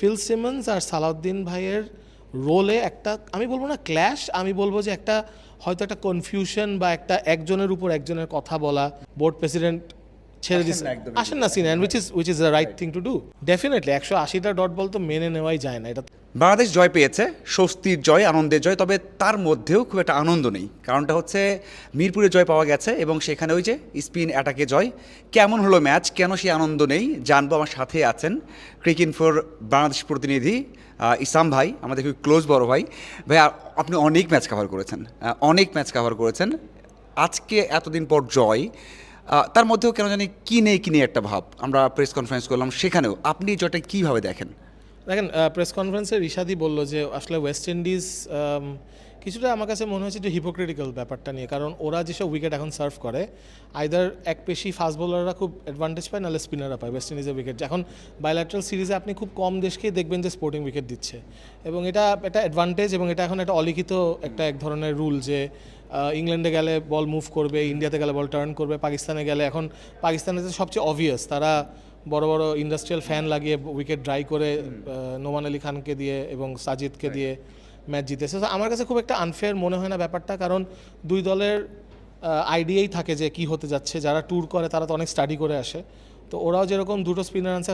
Feel Simmons আর সালাউদ্দিন ভাইয়ের রোলে একটা, আমি বলব না ক্ল্যাশ আমি বলব যে একটা, হয়তো একটা কনফিউশন বা একটা একজনের উপর একজনের কথা বলা। বোর্ড প্রেসিডেন্ট ছেড়ে দিচ্ছে না আসেন না scene and which is which is the right thing to do definitely একশো আশিটা ডট বল তো মেনে নেওয়াই যায় না। এটা বাংলাদেশ জয় পেয়েছে স্বস্তির জয় আনন্দের জয় তবে তার মধ্যেও খুব একটা আনন্দ নেই। কারণটা হচ্ছে মিরপুরে জয় পাওয়া গেছে এবং সেখানে ওই যে স্পিন অ্যাটাকে জয়। কেমন হলো ম্যাচ? কেন সেই আনন্দ নেই? জানব আমার সাথে আছেন ক্রিকেট ফর বাংলাদেশ প্রতিনিধি ইসাম ভাই আমাদের খুব ক্লোজ বড় ভাই। ভাই আপনি অনেক ম্যাচ কভার করেছেন অনেক ম্যাচ কভার করেছেন। আজকে এতদিন পর জয় তার মধ্যেও কেন জানি কি নেই কি নেই একটা ভাব। আমরা প্রেস কনফারেন্স করলাম, সেখানেও আপনি জয়টা কীভাবে দেখেন? দেখেন প্রেস কনফারেন্সে ঋষাদি বলল যে, আসলে ওয়েস্ট ইন্ডিজ কিছুটা আমার কাছে মনে হচ্ছে যে হিপোক্রিটিক্যাল ব্যাপারটা নিয়ে। কারণ ওরা যেসব উইকেট এখন সার্ভ করে আইদার এক পেশি ফাস্ট বোলাররা খুব অ্যাডভান্টেজ পায় নাহলে স্পিনাররা পায়। ওয়েস্ট ইন্ডিজের উইকেট এখন বাইল্যাটারাল সিরিজে আপনি খুব কম দেশকেই দেখবেন যে স্পোর্টিং উইকেট দিচ্ছে। এবং এটা একটা অ্যাডভান্টেজ এবং এটা এখন একটা অলিখিত একটা এক ধরনের রুল যে ইংল্যান্ডে গেলে বল মুভ করবে ইন্ডিয়াতে গেলে বল টার্ন করবে পাকিস্তানে গেলে এখন পাকিস্তানে তো সবচেয়ে অবভিয়াস তারা বড় বড় ইন্ডাস্ট্রিয়াল ফ্যান লাগিয়ে উইকেট ড্রাই করে নোমান আলী খানকে দিয়ে এবং সাজিদকে দিয়ে ম্যাচ জিতেছে। তো আমার কাছে খুব একটা আনফেয়ার মনে হয় না ব্যাপারটা কারণ দুই দলের আইডিয়াই থাকে যে কি হতে যাচ্ছে। যারা ট্যুর করে তারা তো অনেক স্টাডি করে আসে। তো ওরাও যেরকম দুটো স্পিনার আনছে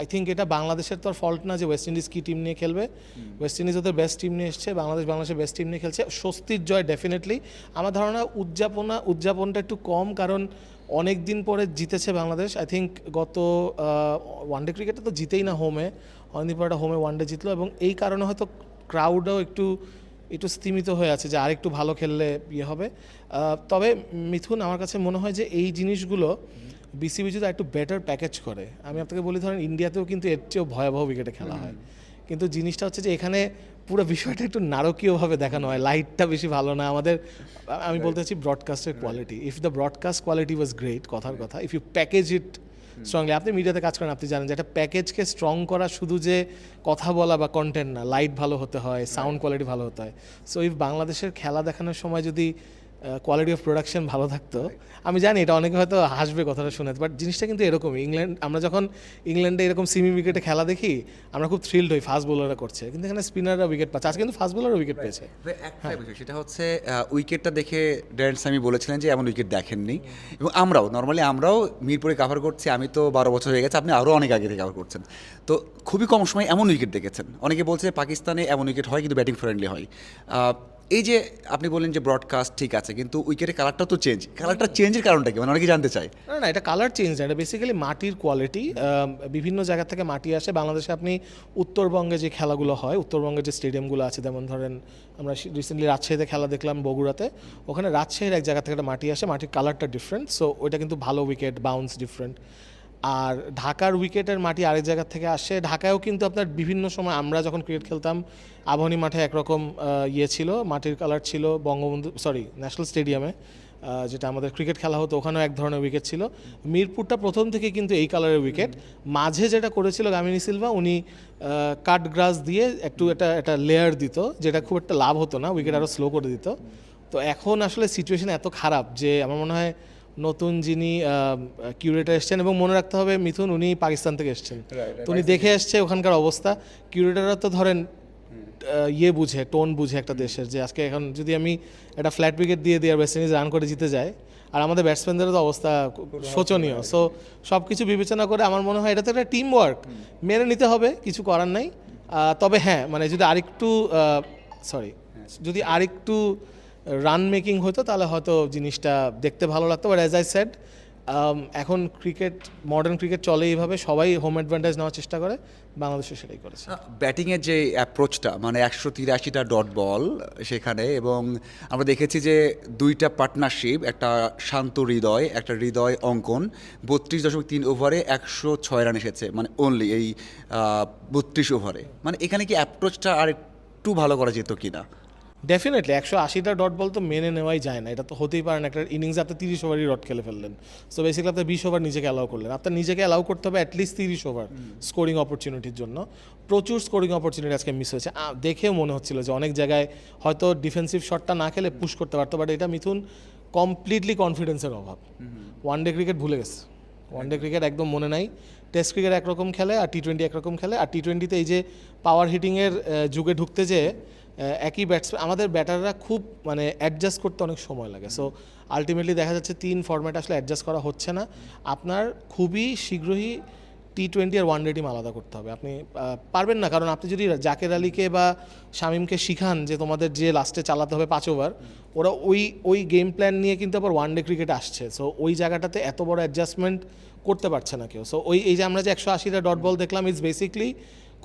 আই থিঙ্ক এটা বাংলাদেশের তো আর ফল্ট না যে ওয়েস্ট ইন্ডিজ কি টিম নিয়ে খেলবে। ওয়েস্ট ইন্ডিজ ওদের বেস্ট টিম নিয়ে এসছে বাংলাদেশ বাংলাদেশের বেস্ট টিম নিয়ে খেলছে। স্বস্তির জয় ডেফিনেটলি আমার ধারণা উদযাপনা উদযাপনটা একটু কম কারণ অনেক দিন পরে জিতেছে বাংলাদেশ। আই থিঙ্ক গত ওয়ানডে ক্রিকেটে তো জিতেই না হোমে অনেকদিন পরে হোমে ওয়ানডে জিতলো এবং এই কারণে হয়তো ক্রাউডও একটু একটু স্তিমিত হয়ে আছে যে আরেকটু ভালো খেললে ইয়ে হবে। তবে মিথুন আমার কাছে মনে হয় যে এই জিনিসগুলো বিসিবি যদি একটু বেটার প্যাকেজ করে আমি আপনাকে বলি ধরেন ইন্ডিয়াতেও কিন্তু এর চেয়েও ভয়াবহ উইকেটে খেলা হয়। কিন্তু জিনিসটা হচ্ছে যে এখানে পুরো বিষয়টা একটু নারকীয়ভাবে দেখানো হয় লাইটটা বেশি ভালো না। আমাদের আমি বলতে চাচ্ছি ব্রডকাস্টের quality if the broadcast quality was great কথার কথা if you package it strongly আপনি মিডিয়াতে কাজ করেন আপনি জানেন যে একটা প্যাকেজকে স্ট্রং করা শুধু যে কথা বলা বা কন্টেন্ট না লাইট ভালো হতে হয় সাউন্ড কোয়ালিটি ভালো হতে হয়। সো ইফ বাংলাদেশের খেলা দেখানোর সময় যদি কোয়ালিটি অফ প্রোডাকশন ভালো থাকতো। আমি জানি এটা অনেকে হয়তো হাসবে কথাটা শুনে বাট জিনিসটা কিন্তু এরকমই। ইংল্যান্ড আমরা যখন ইংল্যান্ডে এরকম সিমি উইকেটে খেলা দেখি আমরা খুব থ্রিল্ড হই ফাস্ট বোলাররা করছে। কিন্তু এখানে স্পিনাররা উইকেট পাচ্ছে। আজকে কিন্তু ফাস্ট বোলাররা উইকেট পেয়েছে। একটা বিষয় সেটা হচ্ছে উইকেটটা দেখে ড্যারেন সামি বলেছিলেন যে এমন উইকেট দেখেননি। এবং আমরাও নর্মালি আমরাও মিরপুরে কাভার করছি আমি তো বারো বছর হয়ে গেছে আপনি আরও অনেক আগে থেকে কাভার করছেন। তো খুবই কম সময় এমন উইকেট দেখেছেন। অনেকে বলছে পাকিস্তানে এমন উইকেট হয় কিন্তু ব্যাটিং ফ্রেন্ডলি হয়। এই যে আপনি বললেন যে ব্রডকাস্ট ঠিক আছে, কিন্তু উইকেটের কালারটা তো চেঞ্জ কালারটা চেঞ্জের কারণটা কি? মানে অনেকে জানতে চায়। না না, এটা কালার চেঞ্জ না, এটা বেসিক্যালি মাটির কোয়ালিটি বিভিন্ন জায়গা থেকে মাটি আসে। বাংলাদেশে আপনি উত্তরবঙ্গে যে খেলাগুলো হয়, উত্তরবঙ্গে যে স্টেডিয়ামগুলো আছে, যেমন ধরেন আমরা রিসেন্টলি রাজশাহীতে খেলা দেখলাম বগুড়াতে। ওখানে রাজশাহীর এক জায়গা থেকে একটা মাটি আসে, মাটির কালারটা ডিফারেন্ট সো ওইটা কিন্তু ভালো উইকেট বাউন্স ডিফারেন্ট আর ঢাকার উইকেটের মাটি আরেক জায়গা থেকে আসে। ঢাকায়ও কিন্তু আপনার বিভিন্ন সময় আমরা যখন ক্রিকেট খেলতাম আবহনী মাঠে একরকম ইয়ে ছিল, মাটির কালার ছিল, বঙ্গবন্ধু সরি ন্যাশনাল স্টেডিয়ামে যেটা আমাদের ক্রিকেট খেলা হতো, ওখানেও এক ধরনের উইকেট ছিল। মিরপুরটা প্রথম থেকে কিন্তু এই কালারের উইকেট মাঝে যেটা করেছিল গামিনী সিলভা, উনি কাট গ্রাস দিয়ে একটু একটা একটা লেয়ার দিত, যেটা খুব একটা লাভ হতো না উইকেট আরও স্লো করে দিত। তো এখন আসলে সিচুয়েশন এত খারাপ যে আমার মনে হয় নতুন যিনি কিউরেটার এসছেন এবং মনে রাখতে হবে মিথুন উনি পাকিস্তান থেকে এসছেন। তো উনি দেখে এসছে ওখানকার অবস্থা। কিউরেটাররা তো ধরেন ইয়ে বুঝে টোন বুঝে একটা দেশের যে আজকে এখন যদি আমি একটা ফ্ল্যাট উইকেট দিয়ে দিয়ে আর ওয়েস্ট ইন্ডিজ রান করে জিতে যায় আর আমাদের ব্যাটসম্যানদেরও তো অবস্থা শোচনীয়। সো সব কিছু বিবেচনা করে আমার মনে হয় এটা তো একটা টিম ওয়ার্ক মেনে নিতে হবে কিছু করার নাই। তবে হ্যাঁ মানে যদি আরেকটু সরি যদি আরেকটু রান মেকিং হতো, তাহলে হয়তো জিনিসটা দেখতে ভালো লাগতো। বাট অ্যাজ আই সেড এখন ক্রিকেট মডার্ন ক্রিকেট চলে এইভাবে, সবাই হোম অ্যাডভান্টেজ নেওয়ার চেষ্টা করে, বাংলাদেশও সেটাই করেছে। ব্যাটিংয়ের যে অ্যাপ্রোচটা মানে একশো তিরাশিটা ডট বল সেখানে এবং আমরা দেখেছি যে দুইটা পার্টনারশিপ একটা শান্ত হৃদয়, একটা হৃদয় অঙ্কন, বত্রিশ দশমিক তিন ওভারে একশো ছয় রান এসেছে মানে অনলি এই বত্রিশ ওভারে মানে এখানে কি অ্যাপ্রোচটা আর একটু ভালো করা যেত কি না ডেফিনেটলি একশো আশিটা ডট বল তো মেনে নেওয়াই যায় না। এটা তো হতেই পারে না একটা ইনিংসে আপনি তিরিশ ওভারই ডট খেলে ফেললেন। সো বেসিক্যালি আপনি বিশ ওভার নিজেকে অ্যালাউ করলেন। আপনার নিজেকে অ্যালাউ করতে হবে অ্যাটলিস্ট তিরিশ ওভার স্কোরিং অপরচুনিটির জন্য। প্রচুর স্কোরিং অপরচুনিটি আজকে মিস হয়েছে। দেখেও মনে হচ্ছিল যে অনেক জায়গায় হয়তো ডিফেন্সিভ শটটা না খেলে পুশ করতে পারতো বাট এটা মিথুন কমপ্লিটলি কনফিডেন্সের অভাব। ওয়ান ডে ক্রিকেট ভুলে গেছে। ওয়ান ডে ক্রিকেট একদম মনে নাই। টেস্ট ক্রিকেট একরকম খেলে আর টি টোয়েন্টি একরকম খেলে। আর টি টোয়েন্টিতে এই যে পাওয়ার হিটিংয়ের যুগে ঢুকতে যে একই ব্যাটসম্যান আমাদের ব্যাটাররা খুব মানে অ্যাডজাস্ট করতে অনেক সময় লাগে। সো আলটিমেটলি দেখা যাচ্ছে তিন ফর্ম্যাট আসলে অ্যাডজাস্ট করা হচ্ছে না। আপনার খুবই শীঘ্রই টি টোয়েন্টি আর ওয়ান ডে টিম আলাদা করতে হবে। আপনি পারবেন না, কারণ আপনি যদি জাকের আলীকে বা শামিমকে শিখান যে তোমাদের যে লাস্টে চালাতে হবে পাঁচ ওভার ওরা ওই ওই গেম প্ল্যান নিয়ে কিন্তু আবার ওয়ান ডে ক্রিকেট আসছে। সো ওই জায়গাটাতে এত বড় অ্যাডজাস্টমেন্ট করতে পারছে না কেউ। সো ওই, এই যে আমরা যে একশো আশিটা ডট বল দেখলাম ইজ বেসিকলি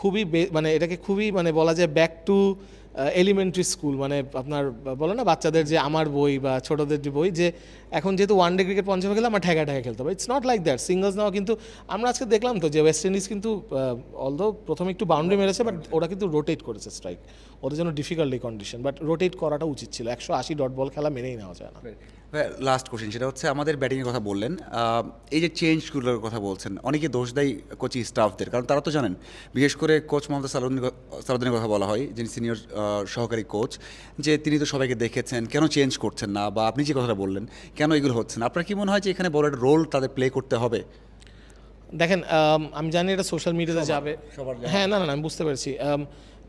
খুবই মানে এটাকে খুবই মানে বলা যায় ব্যাক টু এলিমেন্টারি স্কুল মানে আপনার বলো না বাচ্চাদের যে আমার বই বা ছোটদের যে বই, যে এখন যেহেতু ওয়ান ডে ক্রিকেট পঞ্চমে খেলে আমরা ঠেকা ঠেকা খেলতে হবে। It's not like that singles নেওয়া কিন্তু, আমরা আজকে দেখলাম তো যে ওয়েস্ট ইন্ডিজ কিন্তু অলদো প্রথমে একটু বাউন্ডারি মেরেছে বাট ওরা কিন্তু রোটেট করেছে স্ট্রাইক ওদের জন্য ডিফিকাল্ট কন্ডিশন বাট রোটেট করাটা উচিত ছিল। একশো আশি ডট বল খেলা মেনেই নেওয়া যায় না। লাস্ট কোশ্চেন সেটা হচ্ছে আমাদের ব্যাটিংয়ের কথা বললেন। এই যে চেঞ্জগুলোর কথা বলছেন অনেকে দোষ দেয় কোচিং স্টাফদের কারণ তারা তো জানেন বিশেষ করে কোচ মোহাম্মদ সালাউদ্দিন সালাউদ্দিনের কথা বলা হয় যিনি সিনিয়র সহকারী কোচ যে তিনি তো সবাইকে দেখেছেন কেন চেঞ্জ করছেন না বা আপনি যে কথাটা বললেন কেন এগুলো হচ্ছে না? আপনার কি মনে হয় যে এখানে বড় একটা রোল তাদের প্লে করতে হবে? দেখেন আমি জানি এটা সোশ্যাল মিডিয়াতে যাবে। হ্যাঁ না না না, আমি বুঝতে পেরেছি।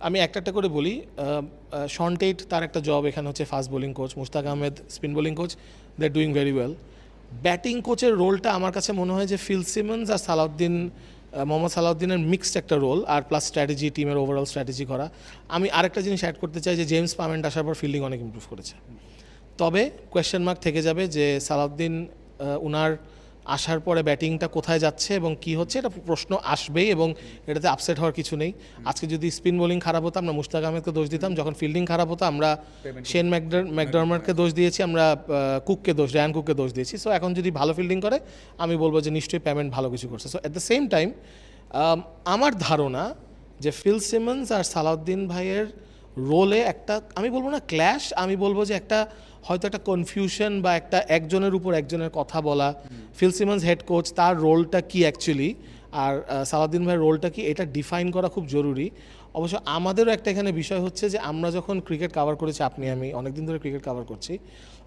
আম, একটা একটা করে বলি শন টেট তার একটা জব এখানে হচ্ছে fast bowling coach Mushtaq Ahmed spin bowling coach they doing very well batting কোচের রোলটা আমার কাছে মনে হয় যে ফিল সিমন্স আর সালাউদ্দিন মোহাম্মদ সালাউদ্দিনের মিক্সড একটা রোল আর প্লাস স্ট্র্যাটেজি টিমের ওভারঅল স্ট্র্যাটেজি করা। আমি আরেকটা জিনিস অ্যাড করতে চাই যে জেমস পামেন্ট আসার পর ফিল্ডিং অনেক ইম্প্রুভ করেছে। তবে কোয়েশ্চেন মার্ক থেকে যাবে যে সালাউদ্দিন উনার আসার পরে ব্যাটিংটা কোথায় যাচ্ছে এবং কি হচ্ছে এটা প্রশ্ন আসবেই এবং এটাতে আপসেট হওয়ার কিছু নেই। আজকে যদি স্পিন বোলিং খারাপ হতো আমরা মুশতাক আহমেদকে দোষ দিতাম। যখন ফিল্ডিং খারাপ হতো আমরা শেন ম্যাকডার ম্যাকডারমারকে দোষ দিয়েছি আমরা কুককে দোষ র্যান কুককে দোষ দিয়েছি। সো এখন যদি ভালো ফিল্ডিং করে আমি বলব যে নিশ্চয়ই পেমেন্ট ভালো কিছু করছে। So at the same time আমার ধারণা যে ফিল সিমন্স আর সালাউদ্দিন ভাইয়ের রোলে একটা আমি বলব না ক্ল্যাশ আমি বলব যে একটা হয়তো একটা কনফিউশন বা একটা একজনের উপর একজনের কথা বলা। ফিল সিমন্স হেড কোচ তার রোলটা কি অ্যাকচুয়ালি আর আহ, সালাউদ্দিন ভাইয়ের রোলটা কি? এটা ডিফাইন করা খুব জরুরি। অবশ্য আমাদেরও একটা এখানে বিষয় হচ্ছে যে আমরা যখন ক্রিকেট কাভার করেছি আপনি আমি অনেকদিন ধরে ক্রিকেট কাভার করছি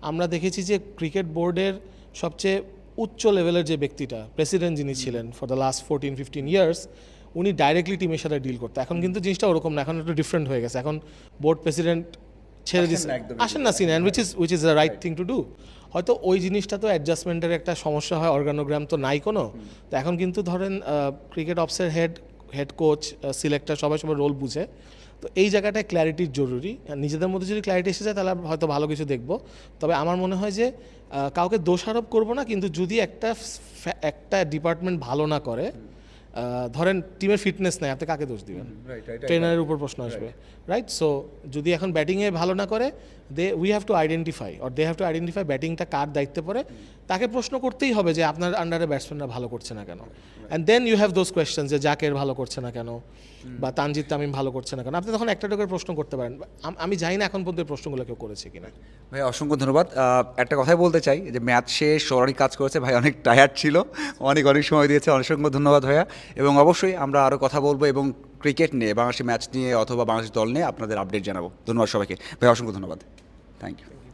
আমরা দেখেছি যে ক্রিকেট বোর্ডের সবচেয়ে উচ্চ লেভেলের যে ব্যক্তিটা প্রেসিডেন্ট যিনি ছিলেন for the last fourteen fifteen years উনি ডাইরেক্টলি টিমের সাথে ডিল করতো। এখন কিন্তু জিনিসটা ওরকম না এখন একটু ডিফারেন্ট হয়ে গেছে। এখন বোর্ড প্রেসিডেন্ট ছেড়ে দিচ্ছে আসেন না scene which is which is the right thing to do হয়তো ওই জিনিসটা তো অ্যাডজাস্টমেন্টের একটা সমস্যা হয় অর্গানোগ্রাম তো নাই কোনো। তো এখন কিন্তু ধরেন ক্রিকেট অফসের হেড হেড কোচ সিলেক্টর সবাই সবার রোল বুঝে। তো এই জায়গাটায় ক্ল্যারিটির জরুরি। আর নিজেদের মধ্যে যদি ক্ল্যারিটি এসে যায় তাহলে হয়তো ভালো কিছু দেখব। তবে আমার মনে হয় যে কাউকে দোষারোপ করব না কিন্তু যদি একটা একটা ডিপার্টমেন্ট ভালো না করে ধরেন টিমের ফিটনেস নেই আপনি কাকে দোষ দিবেন? ট্রেনারের উপর প্রশ্ন আসবে রাইট সো যদি এখন ব্যাটিংয়ে ভালো না করে they we have to identify or they have to identify ব্যাটিংটা কার দায়িত্বে পড়ে। তাকে প্রশ্ন করতেই হবে যে আপনার আন্ডারে ব্যাটসম্যানরা ভালো করছে না কেন? And then you have those question যে জাকের ভালো করছে না কেন? বা তানজিদ তামিম ভালো করছে না কেন? আপনি তখন একটা করে প্রশ্ন করতে পারেন। আমি জানি না এখন পর্যন্ত এই প্রশ্নগুলো কেউ করেছে কিনা। ভাই অসংখ্য ধন্যবাদ। একটা কথাই বলতে চাই যে ম্যাচ শেষ সরারি কাজ করেছে। ভাই অনেক টায়ার্ড ছিল। অনেক অনেক সময় দিয়েছে। অসংখ্য ধন্যবাদ ভাইয়া। এবং অবশ্যই আমরা আরও কথা বলব এবং ক্রিকেট নিয়ে বাংলাদেশের ম্যাচ নিয়ে অথবা বাংলাদেশ দল নিয়ে আপনাদের আপডেট জানাব। ধন্যবাদ সবাইকে। ভাই, অসংখ্য ধন্যবাদ। Thank you